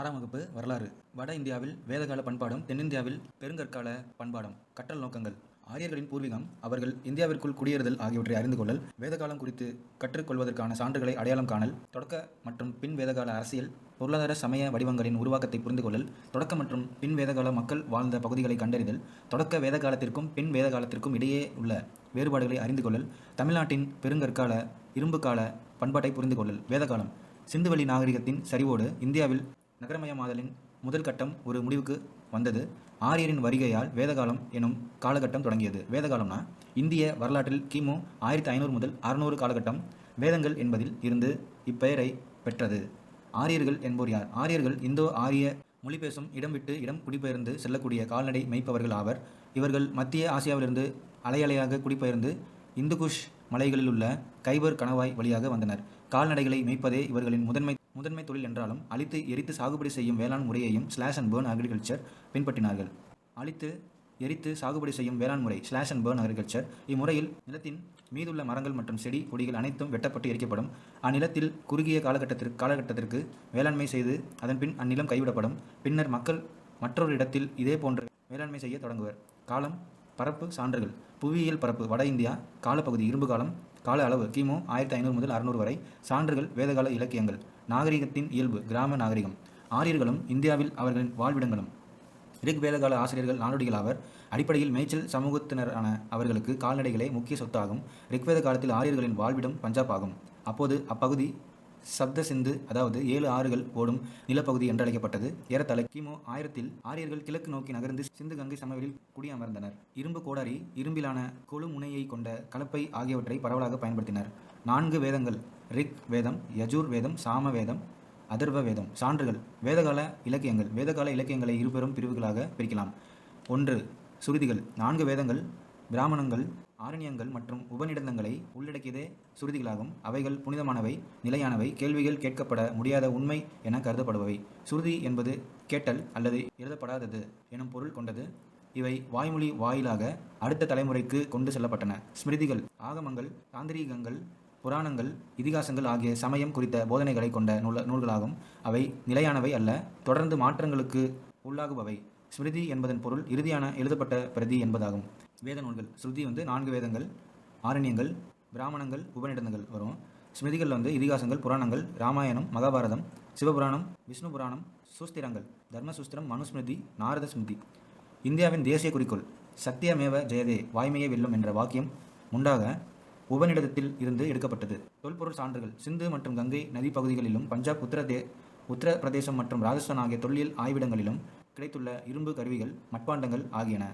ஆறாம் வகுப்பு வரலாறு. வட இந்தியாவில் வேதகால பண்பாடும் தென்னிந்தியாவில் பெருங்கற்கால பண்பாடும். கற்றல் நோக்கங்கள். ஆரியர்களின் பூர்வீகம் அவர்கள் இந்தியாவிற்குள் குடியேறுதல் ஆகியவற்றை அறிந்து கொள்ளல் வேதகாலம் குறித்து கற்றுக்கொள்வதற்கான சான்றுகளை அடையாளம் காணல் தொடக்க மற்றும் பின் வேதகால அரசியல் பொருளாதார சமய வடிவங்களின் உருவாக்கத்தை புரிந்து கொள்ளல் தொடக்க மற்றும் பின் வேதகால மக்கள் வாழ்ந்த பகுதிகளை கண்டறிதல் தொடக்க வேதகாலத்திற்கும் பின் வேதகாலத்திற்கும் இடையே உள்ள வேறுபாடுகளை அறிந்து கொள்ளல் தமிழ்நாட்டின் பெருங்கற்கால இரும்பு கால பண்பாட்டை புரிந்து கொள்ளல் வேதகாலம். சிந்துவெளி நாகரிகத்தின் சரிவோடு இந்தியாவில் நகரமயமாதலின் முதல் கட்டம் ஒரு முடிவுக்கு வந்தது. ஆரியரின் வருகையால் வேதகாலம் எனும் காலகட்டம் தொடங்கியது. வேதகாலம்னா இந்திய வரலாற்றில் கிமு ஆயிரத்தி ஐநூறு முதல் அறுநூறு காலகட்டம் வேதங்கள் என்பதில் இருந்து இப்பெயரை பெற்றது. ஆரியர்கள் என்போர் யார்? ஆரியர்கள் இந்தோ ஆரிய மொழி பேசும் இடம் விட்டு இடம் குடிபெயர்ந்து செல்லக்கூடிய கால்நடை மெய்ப்பவர்கள் ஆவர். இவர்கள் மத்திய ஆசியாவிலிருந்து அலையலையாக குடிபெயர்ந்து இந்துகுஷ் மலைகளில் உள்ள கைபர் கணவாய் வழியாக வந்தனர். கால்நடைகளை மேய்ப்பதே இவர்களின் முதன்மை முதன்மை தொழில் என்றாலும் அழித்து எரித்து சாகுபடி செய்யும் வேளாண் முறையையும் ஸ்லாஷ் அண்ட் பேர்ன் அக்ரிகல்ச்சர் பின்பற்றினார்கள். அழித்து எரித்து சாகுபடி செய்யும் வேளாண் முறை ஸ்லாஷ் அண்ட் பேர்ன் அக்ரிகல்ச்சர் இம்முறையில் நிலத்தின் மீதுள்ள மரங்கள் மற்றும் செடி கொடிகள் அனைத்தும் வெட்டப்பட்டு எரிக்கப்படும். அந்நிலத்தில் குறுகிய காலகட்டத்திற்கு காலகட்டத்திற்கு வேளாண்மை செய்து அதன்பின் அந்நிலம் கைவிடப்படும். பின்னர் மக்கள் மற்றொரு இடத்தில் இதே போன்ற வேளாண்மை செய்ய தொடங்குவர். காலம் பரப்பு சான்றுகள். புவியியல் பரப்பு வட இந்தியா காலப்பகுதி இரும்பு காலம் கால அளவு கிமு ஆயிரத்தி ஐநூறு முதல் அறுநூறு வரை சான்றுகள் வேதகால இலக்கியங்கள். நாகரிகத்தின் இயல்பு கிராம நாகரிகம். ஆரியர்களும் இந்தியாவில் அவர்களின் வாழ்விடங்களும். ரிக் வேதகால ஆசிரியர்கள் நாடோடிகள் ஆவர் அடிப்படையில் மேய்ச்சல் சமூகத்தினரான அவர்களுக்கு கால்நடைகளே முக்கிய சொத்தாகும். ரிக்வேத காலத்தில் ஆரியர்களின் வாழ்விடம் பஞ்சாப் ஆகும். அப்போது அப்பகுதி சப்த சிந்து அதாவது ஏழு ஆறுகள் ஓடும் நிலப்பகுதி என்றழைக்கப்பட்டது. ஏறத்தாழ கிமு ஆயிரத்தில் ஆரியர்கள் கிழக்கு நோக்கி நகர்ந்து சிந்து கங்கை சமவெளியில் குடியமர்ந்தனர். இரும்பு கோடாரி இரும்பிலான கொழு முனையை கொண்ட கலப்பை ஆகியவற்றை பரவலாக பயன்படுத்தினர். நான்கு வேதங்கள் ரிக் வேதம் யஜூர் வேதம் சாம வேதம் அதர்வ வேதம் சான்றுகள் வேதகால இலக்கியங்கள் வேதகால இலக்கியங்களை இருபெரும் பிரிவுகளாக பிரிக்கலாம். ஒன்று சுருதிகள் நான்கு வேதங்கள் பிராமணங்கள் ஆரண்யங்கள் மற்றும் உபநிடந்தங்களை உள்ளடக்கியதே சுருதிகளாகும். அவைகள் புனிதமானவை நிலையானவை கேள்விகள் கேட்கப்பட முடியாத உண்மை என கருதப்படுபவை. சுருதி என்பது கேட்டல் அல்லது எழுதப்படாதது எனும் பொருள் கொண்டது. இவை வாய்மொழி வாயிலாக அடுத்த தலைமுறைக்கு கொண்டு செல்லப்பட்டன. ஸ்மிருதிகள் ஆகமங்கள் தாந்திரீகங்கள் புராணங்கள் இதிகாசங்கள் ஆகிய சமயம் குறித்த போதனைகளை கொண்ட நூல நூல்களாகும். அவை நிலையானவை அல்ல தொடர்ந்து மாற்றங்களுக்கு உள்ளாகுபவை. ஸ்மிருதி என்பதன் பொருள் இறுதியான எழுதப்பட்ட பிரதி என்பதாகும். வேத நூல்கள். ஸ்ருதி வந்து நான்கு வேதங்கள் ஆரண்யங்கள் பிராமணங்கள் உபநிடதங்கள் வரும். ஸ்மிருதிகளில் வந்து இதிகாசங்கள் புராணங்கள் ராமாயணம் மகாபாரதம் சிவபுராணம் விஷ்ணு புராணம் சூஸ்திரங்கள் தர்மசூஸ்திரம் மனுஸ்மிருதி நாரத ஸ்மிருதி. இந்தியாவின் தேசிய குறிக்கோள் சத்தியமேவ ஜெயதே வாய்மையே வெல்லும் என்ற வாக்கியம் உண்டாக உபநிடதத்தில் இருந்து எடுக்கப்பட்டது. தொல்பொருள் சான்றுகள் சிந்து மற்றும் கங்கை நதி பகுதிகளிலும் பஞ்சாப் உத்தரதே உத்தரப்பிரதேசம் மற்றும் ராஜஸ்தான் ஆகிய தொல்லியல் ஆய்விடங்களிலும் கிடைத்துள்ள இரும்பு கருவிகள் மட்பாண்டங்கள் ஆகியன.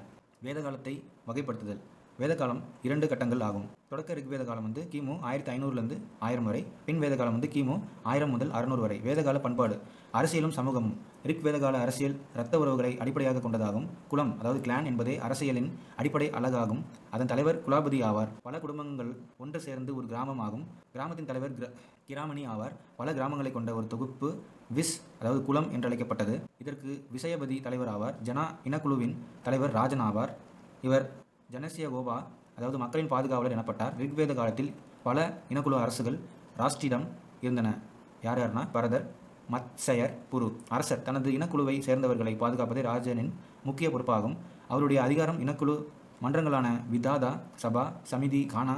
வேதகாலத்தை வகைப்படுத்துதல். வேதகாலம் இரண்டு கட்டங்கள் ஆகும். தொடக்க ரிக்வேத காலம் வந்து கிமு ஆயிரத்தி ஐநூறுலேருந்து ஆயிரம் வரை பின் வேதகாலம் வந்து கிமு ஆயிரம் முதல் அறுநூறு வரை. வேதகால பண்பாடு அரசியலும் சமூகமும். ரிக் வேதகால அரசியல் இரத்த உறவுகளை அடிப்படையாக கொண்டதாகும். குலம் அதாவது கிளான் என்பதே அரசியலின் அடிப்படை அழகாகும். அதன் தலைவர் குலாபதி ஆவார். பல குடும்பங்கள் ஒன்று சேர்ந்து ஒரு கிராமம் ஆகும். கிராமத்தின் தலைவர் கிர கிராமணி ஆவார். பல கிராமங்களை கொண்ட ஒரு தொகுப்பு விஸ் அதாவது குலம் என்றழைக்கப்பட்டது. இதற்கு விசயபதி தலைவர் ஆவார். ஜனா இனக்குழுவின் தலைவர் ராஜன் ஆவார். இவர் ஜனசிய கோபா அதாவது மக்களின் பாதுகாவலர் எனப்பட்டார். ரிக்வேத காலத்தில் பல இனக்குழு அரசுகள் ராஷ்டிரம் இருந்தன. யார் யார்னா? பரதர் மத்சயர் புரு. அரசர் தனது இனக்குழுவை சேர்ந்தவர்களை பாதுகாப்பதே ராஜனின் முக்கிய பொறுப்பாகும். அவருடைய அதிகாரம் இனக்குழு மன்றங்களான விதாதா சபா சமிதி கானா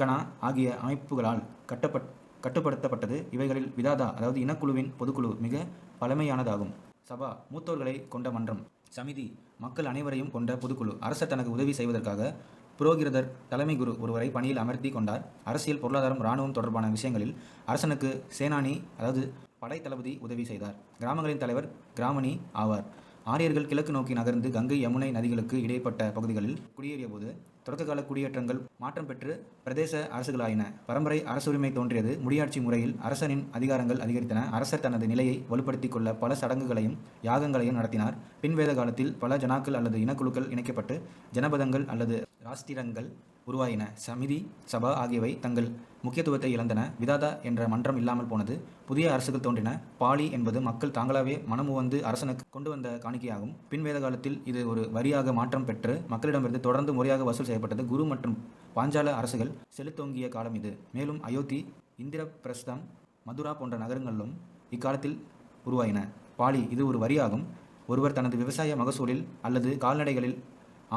கனா ஆகிய அமைப்புகளால் கட்டப்பட் கட்டுப்படுத்தப்பட்டது. இவைகளில் விதாதா அதாவது இனக்குழுவின் பொதுக்குழு மிக பழமையானதாகும். சபா மூத்தோர்களை கொண்ட மன்றம் சமிதி மக்கள் அனைவரையும் கொண்ட பொதுக்குழு. அரசர் தனக்கு உதவி செய்வதற்காக புரோகிரதர் தலைமை குரு ஒருவரை பணியில் அமர்த்தி கொண்டார். அரசியல் பொருளாதாரம் இராணுவம் தொடர்பான விஷயங்களில் அரசனுக்கு சேனானி அதாவது படை தளபதி உதவி செய்தார். கிராமங்களின் தலைவர் கிராமணி ஆவார். ஆரியர்கள் கிழக்கு நோக்கி நகர்ந்து கங்கை யமுனை நதிகளுக்கு இடைப்பட்ட பகுதிகளில் குடியேறிய போது தொடக்ககால குடியேற்றங்கள் மாற்றம் பெற்று பிரதேச அரசுகளாயின. பரம்பரை அரசுரிமை தோன்றியது முடியாட்சி முறையில் அரசனின் அதிகாரங்கள் அதிகரித்தன. அரசர் தனது நிலையை வலுப்படுத்திக் கொள்ள பல சடங்குகளையும் யாகங்களையும் நடத்தினார். பின்வேத காலத்தில் பல ஜனாக்கள் அல்லது இனக்குழுக்கள் இணைக்கப்பட்டு ஜனபதங்கள் அல்லது ராஷ்டிரங்கள் உருவாயின. சமிதி சபா ஆகியவை தங்கள் முக்கியத்துவத்தை இழந்தன. விதாதா என்ற மன்றம் இல்லாமல் போனது. புதிய அரசுகள் தோன்றின. பாலி என்பது மக்கள் தாங்களாவே மனமுவந்து அரசனுக்கு கொண்டு வந்த காணிக்கையாகும். பின்வேத காலத்தில் இது ஒரு வரியாக மாற்றம் பெற்று மக்களிடமிருந்து தொடர்ந்து முறையாக வசூல் செய்யப்பட்டது குரு மற்றும் பாஞ்சால அரசுகள் செலுத்தோங்கிய காலம் இது. மேலும் அயோத்தி இந்திரபிரஸ்தம் மதுரா போன்ற நகரங்களிலும் இக்காலத்தில் உருவாயின. பாலி இது ஒரு வரியாகும். ஒருவர் தனது விவசாய மகசூலில் அல்லது கால்நடைகளில்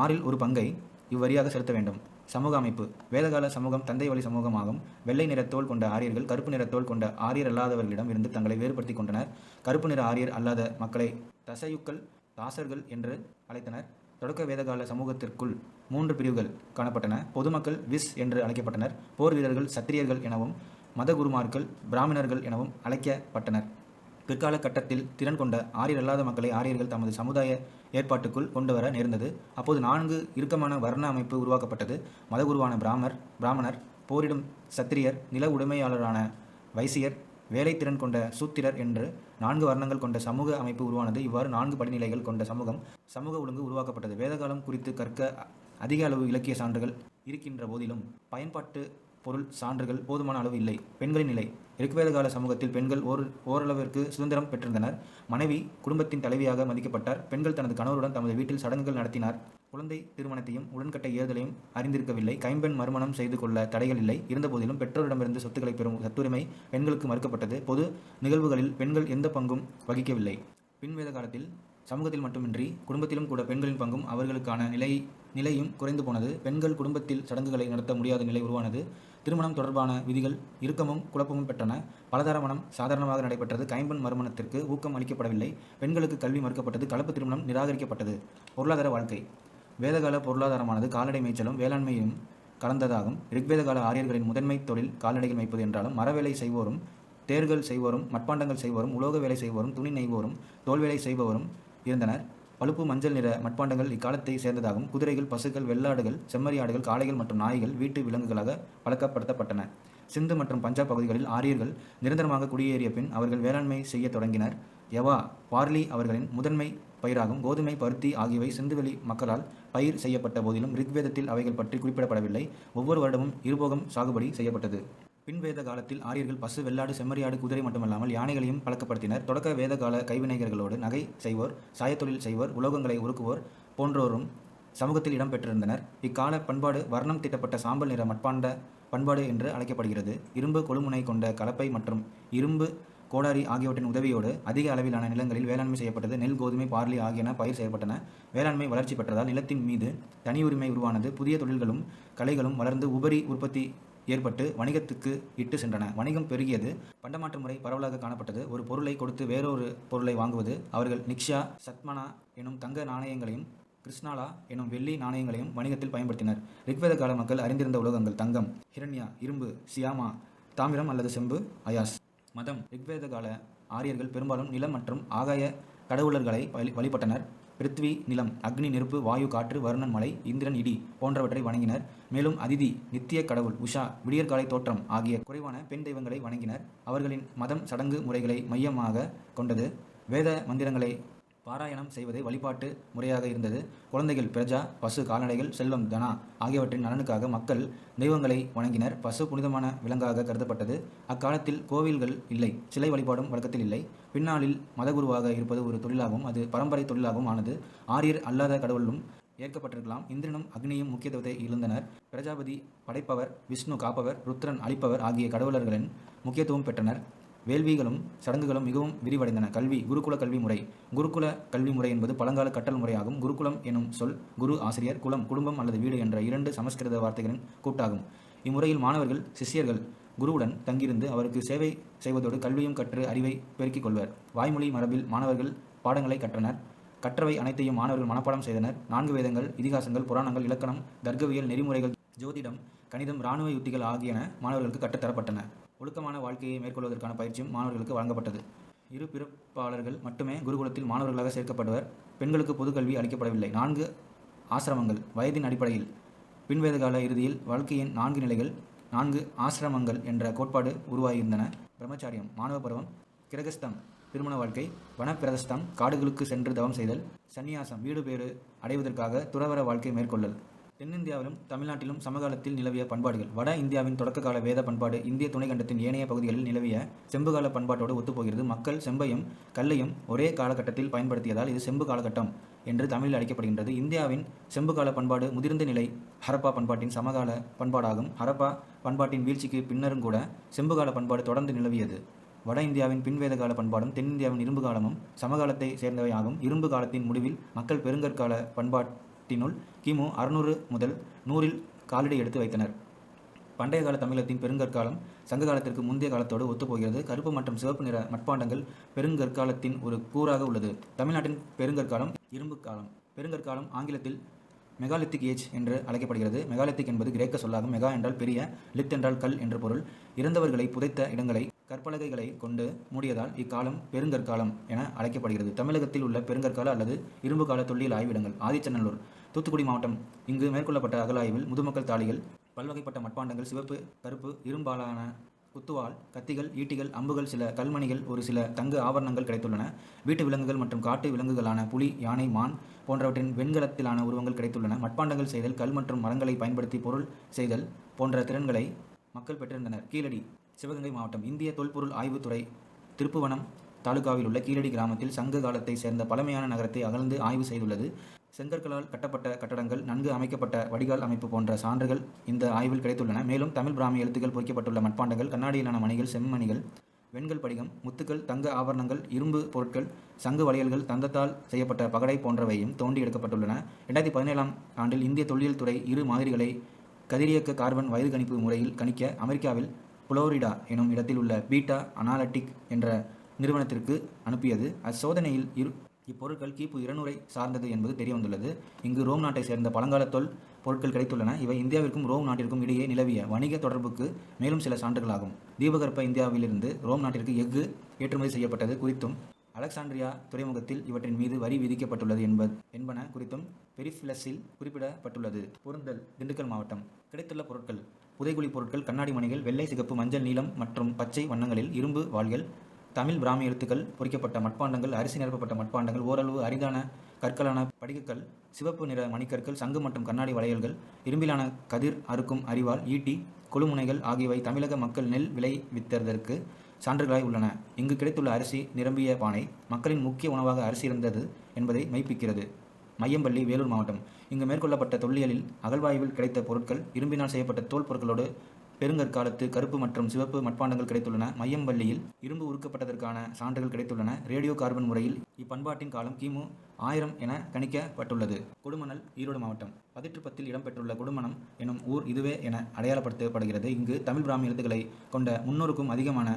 ஆறில் ஒரு பங்கை இவ்வரியாக செலுத்த வேண்டும். சமூக அமைப்பு. வேதகால சமூகம் தந்தை வழி சமூகமாகும். வெள்ளை நிற தோல் கொண்ட ஆரியர்கள் கருப்பு நிற தோல் கொண்ட ஆரியர் அல்லாதவர்களிடம் இருந்து தங்களை வேறுபடுத்திக் கொண்டனர். கருப்பு நிற ஆரியர் அல்லாத மக்களை தசையுக்கள் தாசர்கள் என்று அழைத்தனர். தொடக்க வேதகால சமூகத்திற்குள் மூன்று பிரிவுகள் காணப்பட்டன. பொதுமக்கள் விஸ் என்று அழைக்கப்பட்டனர். போர் வீரர்கள் சத்திரியர்கள் எனவும் மதகுருமார்கள் பிராமணர்கள் எனவும் அழைக்கப்பட்டனர். பிற்கால கட்டத்தில் திறன் கொண்ட ஆரியர் அல்லாத மக்களை ஆரியர்கள் தமது சமுதாய ஏற்பாட்டுக்குள் கொண்டு வர நேர்ந்தது. அப்போது நான்கு இறுக்கமான வர்ண அமைப்பு உருவாக்கப்பட்டது. மதகுருவான பிராமர் பிராமணர் போரிடும் சத்திரியர் நில உடைமையாளரான வைசியர் வேலைத்திறன் கொண்ட சூத்திரர் என்று நான்கு வர்ணங்கள் கொண்ட சமூக அமைப்பு உருவானது. இவ்வாறு நான்கு படிநிலைகள் கொண்ட சமூகம் சமூக ஒழுங்கு உருவாக்கப்பட்டது. வேதகாலம் குறித்து கற்க அதிக அளவு இலக்கிய சான்றுகள் இருக்கின்ற போதிலும் பயன்பாட்டு பொருள் சான்றுகள் போதுமான அளவு இல்லை. பெண்களின் நிலை. ரிக்வேத கால சமூகத்தில் பெண்கள் ஓர் ஓரளவிற்கு சுதந்திரம் பெற்றிருந்தனர். மனைவி குடும்பத்தின் தலைவியாக மதிக்கப்பட்டார். பெண்கள் தனது கணவருடன் தமது வீட்டில் சடங்குகள் நடத்தினார். குழந்தை திருமணத்தையும் உடன்கட்டை ஏறுதலையும் அறிந்திருக்கவில்லை. கைம்பெண் மறுமணம் செய்து கொள்ள தடைகள் இல்லை. இருந்தபோதிலும் பெற்றோரிடமிருந்து சொத்துக்களை பெறும் சத்துரிமை பெண்களுக்கு மறுக்கப்பட்டது. பொது நிகழ்வுகளில் பெண்கள் எந்த பங்கும் வகிக்கவில்லை. பின்வேத காலத்தில் சமூகத்தில் மட்டுமின்றி குடும்பத்திலும் கூட பெண்களின் பங்கும் அவர்களுக்கான நிலை நிலையும் குறைந்து போனது. பெண்கள் குடும்பத்தில் சடங்குகளை நடத்த முடியாத நிலை உருவானது. திருமணம் தொடர்பான விதிகள் இறுக்கமும் குழப்பமும் பெற்றன. பலதரமணம் சாதாரணமாக நடைபெற்றது. கைம்பெண் மறுமணத்திற்கு ஊக்கம் அளிக்கப்படவில்லை. பெண்களுக்கு கல்வி மறுக்கப்பட்டது. கலப்பு திருமணம் நிராகரிக்கப்பட்டது. பொருளாதார வாழ்க்கை. வேதகால பொருளாதாரமானது கால்நடை மேய்ச்சலும் வேளாண்மையும் கலந்ததாகும். ரிக்வேத கால ஆரியர்களின் முதன்மை தொழில் கால்நடைகள் மேய்ப்பது என்றாலும் மரவேலை செய்வோரும் தேர்கள் செய்வோரும் மட்பாண்டங்கள் செய்வோரும் உலோக வேலை செய்வோரும் துணி நெய்வோரும் தோல் வேலை செய்பவரும் இருந்தனர். பழுப்பு மஞ்சள் நிற மட்பாண்டங்கள் இக்காலத்தை சேர்ந்ததாகவும் குதிரைகள் பசுக்கள் வெள்ளாடுகள் செம்மறியாடுகள் காளைகள் மற்றும் நாய்கள் வீட்டு விலங்குகளாக பழக்கப்படுத்தப்பட்டன சிந்து மற்றும் பஞ்சாப் பகுதிகளில் ஆரியர்கள் நிரந்தரமாக குடியேறிய பின் அவர்கள் வேளாண்மை செய்யத் தொடங்கினர். யவா பார்லி அவர்களின் முதன்மை பயிராகும். கோதுமை பருத்தி ஆகியவை சிந்துவெளி மக்களால் பயிர் செய்யப்பட்ட போதிலும் ரிக்வேதத்தில் அவைகள் பற்றி குறிப்பிடப்படவில்லை. ஒவ்வொரு வருடமும் இருபோகம் சாகுபடி செய்யப்பட்டது. பின்வேத காலத்தில் ஆரியர்கள் பசு வெள்ளாடு செம்மறியாடு குதிரை மட்டுமல்லாமல் யானைகளையும் பழக்கப்படுத்தினர். தொடக்க வேத கால கைவினைஞர்களோடு நகை செய்வோர் சாயத்தொழில் செய்வோர் உலோகங்களை உருக்குவோர் போன்றோரும் சமூகத்தில் இடம்பெற்றிருந்தனர் இக்கால பண்பாடு வர்ணம் திட்டப்பட்ட சாம்பல் நிற மட்பாண்ட பண்பாடு என்று அழைக்கப்படுகிறது. இரும்பு கொழுமுனை கொண்ட கலப்பை மற்றும் இரும்பு கோடாரி ஆகியவற்றின் உதவியோடு அதிக அளவிலான நிலங்களில் வேளாண்மை செய்யப்பட்டது. நெல் கோதுமை பார்லி ஆகியன பயிர் செய்யப்பட்டன. வேளாண்மை வளர்ச்சி பெற்றதால் நிலத்தின் மீது தனி உரிமை உருவானது. புதிய தொழில்களும் கலைகளும் வளர்ந்து உபரி உற்பத்தி ஏற்பட்டு வணிகத்துக்கு இட்டு சென்றன. வணிகம் பெருகியது. பண்டமாற்று முறை பரவலாக காணப்பட்டது. ஒரு பொருளை கொடுத்து வேறொரு பொருளை வாங்குவது. அவர்கள் நிக்ஷா சத்மனா எனும் தங்க நாணயங்களையும் கிருஷ்ணாலா எனும் வெள்ளி நாணயங்களையும் வணிகத்தில் பயன்படுத்தினர். ரிக்வேத கால மக்கள் அறிந்திருந்த உலோகங்கள் தங்கம் ஹிரண்யா இரும்பு சியாமா தாமிரம் அல்லது செம்பு அயாஸ். மதம் ரிக்வேத கால ஆரியர்கள் பெரும்பாலும் நிலம் மற்றும் ஆகாய கடவுளர்களை வழி வழிபட்டனர். பிருத்வி நிலம் அக்னி நெருப்பு வாயு காற்று வருணன் மலை இந்திரன் இடி போன்றவற்றை வணங்கினர். மேலும் அதிதி நித்திய கடவுள் உஷா விடியற்காலை தோற்றம் ஆகிய குறைவான பெண் தெய்வங்களை வணங்கினர். அவர்களின் மதம் சடங்கு முறைகளை மையமாக கொண்டது. வேத மந்திரங்களை பாராயணம் செய்வதே வழிபாட்டு முறையாக இருந்தது. குழந்தைகள் பிரஜா பசு கால்நடைகள் செல்வம் தனா ஆகியவற்றின் நலனுக்காக மக்கள் தெய்வங்களை வணங்கினர். பசு புனிதமான விலங்காக கருதப்பட்டது. அக்காலத்தில் கோவில்கள் இல்லை. சிலை வழிபாடும் வழக்கத்தில் இல்லை. பின்னாளில் மதகுருவாக இருப்பது ஒரு தொழிலாகவும் அது பரம்பரை தொழிலாகவும் ஆனது. ஆரியர் அல்லாத கடவுளும் ஏற்கப்பட்டிருக்கலாம். இந்திரனும் அக்னியும் முக்கியத்துவத்தை இழந்தனர். பிரஜாபதி படைப்பவர் விஷ்ணு காப்பவர் ருத்ரன் அளிப்பவர் ஆகிய கடவுளர்களின் முக்கியத்துவம் பெற்றனர். வேள்விகளும் சடங்குகளும் மிகவும் விரிவடைந்தன. கல்வி குருகுல கல்வி முறை. குருகுல கல்வி முறை என்பது பழங்கால கட்டல் முறையாகும். குருகுலம் எனும் சொல் குரு ஆசிரியர் குலம் குடும்பம் அல்லது வீடு என்ற இரண்டு சமஸ்கிருத வார்த்தைகளின் கூட்டாகும். இம்முறையில் மாணவர்கள் சிஷ்யர்கள் குருவுடன் தங்கியிருந்து அவருக்கு சேவை செய்வதோடு கல்வியும் கற்று அறிவை பெருக்கிக் கொள்வர். வாய்மொழி மரபில் மாணவர்கள் பாடங்களை கற்றனர். கற்றவை அனைத்தையும் மாணவர்கள் மனப்பாடம் செய்தனர். நான்கு வேதங்கள் இதிகாசங்கள் புராணங்கள் இலக்கணம் தர்க்கவியல் நெறிமுறைகள் ஜோதிடம் கணிதம் இராணுவ யுத்திகள் ஆகியன மாணவர்களுக்கு கற்றுத்தரப்பட்டன. ஒழுக்கமான வாழ்க்கையை மேற்கொள்வதற்கான பயிற்சியும் மாணவர்களுக்கு வழங்கப்பட்டது. இரு பிறப்பாளர்கள் மட்டுமே குருகுலத்தில் மாணவர்களாக சேர்க்கப்படுவர். பெண்களுக்கு பொது கல்வி அளிக்கப்படவில்லை. நான்கு ஆசிரமங்கள். வயதின் அடிப்படையில். பின்வேத கால இறுதியில் வாழ்க்கையின் நான்கு நிலைகள் நான்கு ஆசிரமங்கள் என்ற கோட்பாடு உருவாகியிருந்தன. பிரம்மச்சாரியம் மாணவ பருவம் கிரகஸ்தம் திருமண வாழ்க்கை வனப்பிரதஸ்தம் காடுகளுக்கு சென்று தவம் செய்தல் சந்நியாசம் வீடு பேறு அடைவதற்காக துறவர வாழ்க்கை மேற்கொள்ளல். தென்னிந்தியாவிலும் தமிழ்நாட்டிலும் சமகாலத்தில் நிலவிய பண்பாடுகள். வட இந்தியாவின் தொடக்க கால வேத பண்பாடு இந்திய துணைக்கண்டத்தின் ஏனைய பகுதிகளில் நிலவிய செம்புகால பண்பாட்டோடு ஒத்துப்போகிறது. மக்கள் செம்பையும் கல்லையும் ஒரே காலகட்டத்தில் பயன்படுத்தியதால் இது செம்பு காலகட்டம் என்று தமிழில் அழைக்கப்படுகின்றது. இந்தியாவின் செம்புகால பண்பாடு முதிர்ந்த நிலை ஹரப்பா பண்பாட்டின் சமகால பண்பாடாகும். ஹரப்பா பண்பாட்டின் வீழ்ச்சிக்கு பின்னரும் கூட செம்புகால பண்பாடு தொடர்ந்து நிலவியது. வட இந்தியாவின் பின்வேதகால பண்பாடும் தென்னிந்தியாவின் இரும்பு காலமும் சமகாலத்தை சேர்ந்தவை ஆகும் இரும்பு காலத்தின் முடிவில் மக்கள் பெருங்கற்கால நாட்டினுள் கிமு அறுநூறு முதல் நூறில் காலடி எடுத்து வைத்தனர். பண்டைய கால தமிழகத்தின் பெருங்கற்காலம் சங்க காலத்திற்கு முந்தைய காலத்தோடு ஒத்துப்போகிறது. கருப்பு மற்றும் சிவப்பு நிற மட்பாண்டங்கள் பெருங்கற்காலத்தின் ஒரு கூறாக உள்ளது. தமிழ்நாட்டின் பெருங்கற்காலம் இரும்பு காலம். பெருங்கற்காலம் ஆங்கிலத்தில் மெகாலித்திக் ஏஜ் என்று அழைக்கப்படுகிறது. மெகாலித்திக் என்பது கிரேக்க சொல்லாகும். மெகா என்றால் பெரிய லித் என்றால் கல் என்று பொருள். இறந்தவர்களை புதைத்த இடங்களை கற்பலகைகளை கொண்டு மூடியதால் இக்காலம் பெருங்கற்காலம் என அழைக்கப்படுகிறது. தமிழகத்தில் உள்ள பெருங்கற்கால அல்லது இரும்பு கால தொல்லியல் ஆய்விடங்கள். ஆதிச்சநல்லூர் தூத்துக்குடி மாவட்டம் இங்கு மேற்கொள்ளப்பட்ட அகலாய்வில் முதுமக்கள் தாளிகள் பல்வகைப்பட்ட மட்பாண்டங்கள் சிவப்பு கருப்பு இரும்பாலான குத்துவால் கத்திகள் ஈட்டிகள் அம்புகள் சில கல்மணிகள் ஒரு சில தங்க ஆபரணங்கள் கிடைத்துள்ளன. வீட்டு விலங்குகள் மற்றும் காட்டு விலங்குகளான புலி யானை மான் போன்றவற்றின் வெண்கலத்திலான உருவங்கள் கிடைத்துள்ளன. மட்பாண்டங்கள் செய்தல் கல் மற்றும் மரங்களை பயன்படுத்தி பொருள் செய்தல் போன்ற திறன்களை மக்கள் பெற்றிருந்தனர். கீழடி சிவகங்கை மாவட்டம் இந்திய தொல்பொருள் ஆய்வுத்துறை திருப்புவனம் தாலுகாவில் உள்ள கீழடி கிராமத்தில் சங்க காலத்தை சேர்ந்த பழமையான நகரத்தை அகழ்ந்து ஆய்வு செய்துள்ளது. செங்கற்களால் கட்டப்பட்ட கட்டடங்கள் நன்கு அமைக்கப்பட்ட வடிகால் அமைப்பு போன்ற சான்றுகள் இந்த ஆய்வில் கிடைத்துள்ளன. மேலும் தமிழ் பிராமி எழுத்துக்கள் பொறிக்கப்பட்டுள்ள மட்பாண்டங்கள் கண்ணாடியிலான மணிகள் செம்மணிகள் வெண்கல் படிகம் முத்துக்கள் தங்க ஆபரணங்கள் இரும்பு பொருட்கள் சங்கு வளையல்கள் தந்தத்தால் செய்யப்பட்ட பகடை போன்றவையும் தோண்டி எடுக்கப்பட்டுள்ளன. ரெண்டாயிரத்தி பதினேழாம் ஆண்டில் இந்திய தொல்லியல் துறை இரு மாதிரிகளை கதிரியக்க கார்பன் வயது கணிப்பு முறையில் கணிக்க அமெரிக்காவில் புளோரிடா எனும் இடத்தில் உள்ள பீட்டா அனாலட்டிக் என்ற நிறுவனத்திற்கு அனுப்பியது. அச்சோதனையில் இரு இப்பொருட்கள் கிபு இருநூறை சார்ந்தது என்பது தெரியவந்துள்ளது. இங்கு ரோம் நாட்டை சேர்ந்த பழங்கால தொல் பொருட்கள் கிடைத்துள்ளன. இவை இந்தியாவிற்கும் ரோம் நாட்டிற்கும் இடையே நிலவிய வணிக தொடர்புக்கு மேலும் சில சான்றுகளாகும். தீபகற்ப இந்தியாவிலிருந்து ரோம் நாட்டிற்கு எஃகு ஏற்றுமதி செய்யப்பட்டது குறித்தும் அலெக்சாண்ட்ரியா துறைமுகத்தில் இவற்றின் மீது வரி விதிக்கப்பட்டுள்ளது என்பது என்பன குறித்தும் பெரிஃபிலஸில் குறிப்பிடப்பட்டுள்ளது. பொருந்தல் திண்டுக்கல் மாவட்டம். கிடைத்துள்ள பொருட்கள் புதைகுழி பொருட்கள் கண்ணாடி மணிகள் வெள்ளை சிகப்பு மஞ்சள் நீலம் மற்றும் பச்சை வண்ணங்களில் இரும்பு வாள்கள் தமிழ் பிராமி எழுத்துக்கள் பொறிக்கப்பட்ட மட்பாண்டங்கள் அரிசி நிரப்பப்பட்ட மட்பாண்டங்கள் ஓரளவு அரிதான கற்களான படிகக்கல் சிவப்பு நிற மணிக்கற்கள் சங்கு மற்றும் கண்ணாடி வளையல்கள் இரும்பிலான கதிர் அறுக்கும் அரிவாள் ஈட்டி கொழுமுனைகள் ஆகியவை தமிழக மக்கள் நெல் விளைவித்ததற்கு சான்றுகளாய் உள்ளன. இங்கு கிடைத்துள்ள அரிசி நிரம்பிய பானை மக்களின் முக்கிய உணவாக அரிசி இருந்தது என்பதை மெய்ப்பிக்கிறது. மையம்பள்ளி வேலூர் மாவட்டம். இங்கு மேற்கொள்ளப்பட்ட தொல்லியலில் அகழ்வாய்வில் கிடைத்த பொருட்கள் இரும்பினால் செய்யப்பட்ட தோல் பொருட்களோடு பெருங்கற்காலத்து கருப்பு மற்றும் சிவப்பு மட்பாண்டங்கள் கிடைத்துள்ளன. மையம்பள்ளியில் இரும்பு உருக்கப்பட்டதற்கான சான்றுகள் கிடைத்துள்ளன. ரேடியோ கார்பன் முறையில் இப்பண்பாட்டின் காலம் கிமு ஆயிரம் என கணிக்கப்பட்டுள்ளது. கொடுமணல் ஈரோடு மாவட்டம். பதிற்று பத்தில் இடம்பெற்றுள்ள கொடுமணம் எனும் ஊர் இதுவே என அடையாளப்படுத்தப்படுகிறது. இங்கு தமிழ் பிராமி எழுத்துக்களை கொண்ட முன்னூறுக்கும் அதிகமான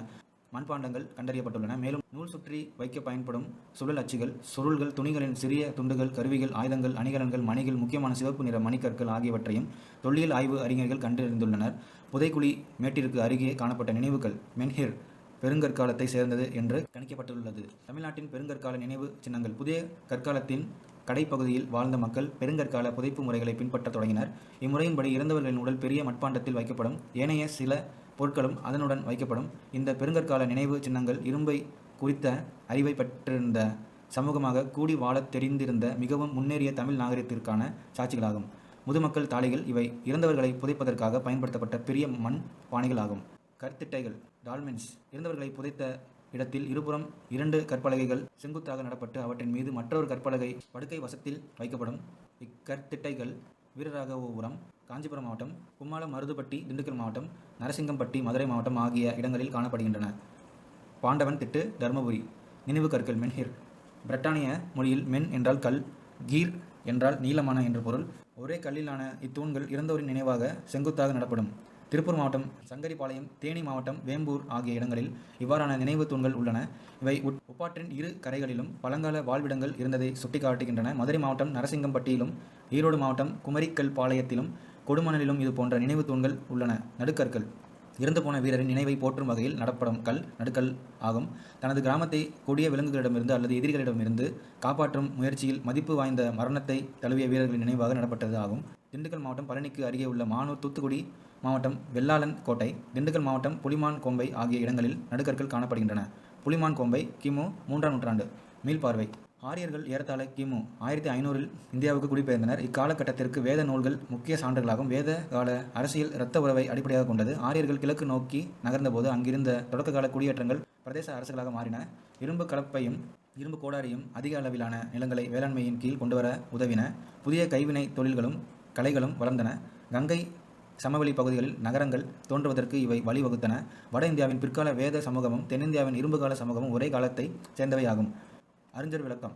மண்பாண்டங்கள் கண்டறியப்பட்டுள்ளன. மேலும் நூல் சுற்றி வைக்க பயன்படும் சுழல் அச்சுகள் சுருள்கள் துணிகளின் சிறிய துண்டுகள் கருவிகள் ஆயுதங்கள் அணிகலன்கள் மணிகள் முக்கியமான சிவப்பு நிற மணிக்கற்கள் ஆகியவற்றையும் தொல்லியல் ஆய்வு அறிஞர்கள் கண்டறிந்துள்ளனர். புதைக்குழி மேட்டிற்கு அருகே காணப்பட்ட நினைவுகள் மென்ஹிர் பெருங்கற்காலத்தை சேர்ந்தது என்று கணிக்கப்பட்டுள்ளது. தமிழ்நாட்டின் பெருங்கற்கால நினைவு சின்னங்கள் புதிய கற்காலத்தின் கடைப்பகுதியில் வாழ்ந்த மக்கள் பெருங்கற்கால புதைப்பு முறைகளை பின்பற்றத் தொடங்கினர். இம்முறையின்படி இறந்தவர்களின் உடல் பெரிய மட்பாண்டத்தில் வைக்கப்படும். ஏனைய சில பொருட்களும் அதனுடன் வைக்கப்படும். இந்த பெருங்கற்கால நினைவு சின்னங்கள் இரும்பை குறித்த அறிவை பெற்றிருந்த சமூகமாக கூடி வாழத் தெரிந்திருந்த மிகவும் முன்னேறிய தமிழ் நாகரிகத்திற்கான சாட்சிகளாகும். முதுமக்கள் தாளிகள் இவை இறந்தவர்களை புதைப்பதற்காக பயன்படுத்தப்பட்ட பெரிய மண் பானைகள் ஆகும் கற்திட்டைகள் டால்மென்ஸ் இறந்தவர்களை புதைத்த இடத்தில் இருபுறம் இரண்டு கற்பலகைகள் செங்குத்தாக நடப்பட்டு அவற்றின் மீது மற்றொரு கற்பலகை படுக்கை வசத்தில் வைக்கப்படும். இக்கற்திட்டைகள் வீரராகவபுரம் காஞ்சிபுரம் மாவட்டம் கும்மாளம் மருதுப்பட்டி திண்டுக்கல் மாவட்டம் நரசிங்கம்பட்டி மதுரை மாவட்டம் ஆகிய இடங்களில் காணப்படுகின்றன. பாண்டவன் திட்டு தருமபுரி நினைவு கற்கள் மென்ஹிர். பிரிட்டானிய மொழியில் மென் என்றால் கல் கீர் என்றால் நீளமான என்று பொருள். ஒரே கல்லிலான இத்தூண்கள் இறந்தோரின் நினைவாக செங்குத்தாக நடப்படும். திருப்பூர் மாவட்டம் சங்கரிபாளையம் தேனி மாவட்டம் வேம்பூர் ஆகிய இடங்களில் இவ்வாறான நினைவு தூண்கள் உள்ளன. இவை உட்- உப்பாற்றின் இரு கரைகளிலும் பழங்கால வாழ்விடங்கள் இருந்ததை சுட்டிக்காட்டுகின்றன. மதுரை மாவட்டம் நரசிங்கம்பட்டியிலும் ஈரோடு மாவட்டம் குமரிக்கல் பாளையத்திலும் கொடுமணலிலும் இது போன்ற நினைவு தூண்கள் உள்ளன. நடுக்கற்கள். இறந்து போன வீரரின் நினைவை போற்றும் வகையில் நடப்படும் கல் நடுக்கல் ஆகும். தனது கிராமத்தை கொடிய விலங்குகளிடமிருந்து அல்லது எதிரிகளிடமிருந்து காப்பாற்றும் முயற்சியில் மதிப்பு வாய்ந்த மரணத்தை தழுவிய வீரர்களின் நினைவாக நடப்பட்டது ஆகும். திண்டுக்கல் மாவட்டம் பழனிக்கு அருகே உள்ள மானூர் தூத்துக்குடி மாவட்டம் வெள்ளாளன் கோட்டை திண்டுக்கல் மாவட்டம் புலிமான் கோம்பை ஆகிய இடங்களில் நடுக்கற்கள் காணப்படுகின்றன. புலிமான் கோம்பை கிமு மூன்றாம் நூற்றாண்டு. மீள்பார்வை. ஆரியர்கள் ஏறத்தாழ கிமு ஆயிரத்தி ஐநூறில் இந்தியாவுக்கு குடிபெயர்ந்தனர். இக்காலகட்டத்திற்கு வேத நூல்கள் முக்கிய சான்றுகளாகும் வேத கால அரசியல் இரத்த உறவை அடிப்படையாக கொண்டது. ஆரியர்கள் கிழக்கு நோக்கி நகர்ந்தபோது அங்கிருந்த தொடக்க கால குடியேற்றங்கள் பிரதேச அரசுகளாக மாறின. இரும்பு கலப்பையும் இரும்பு கோடாரியும் அதிக அளவிலான நிலங்களை வேளாண்மையின் கீழ் கொண்டுவர உதவின. புதிய கைவினை தொழில்களும் கலைகளும் வளர்ந்தன. கங்கை சமவெளி பகுதிகளில் நகரங்கள் தோன்றுவதற்கு இவை வழிவகுத்தன. வட இந்தியாவின் பிற்கால வேத சமூகமும் தென்னிந்தியாவின் இரும்புகால சமூகமும் ஒரே காலத்தை சேர்ந்தவையாகும். அறிஞர் விளக்கம்.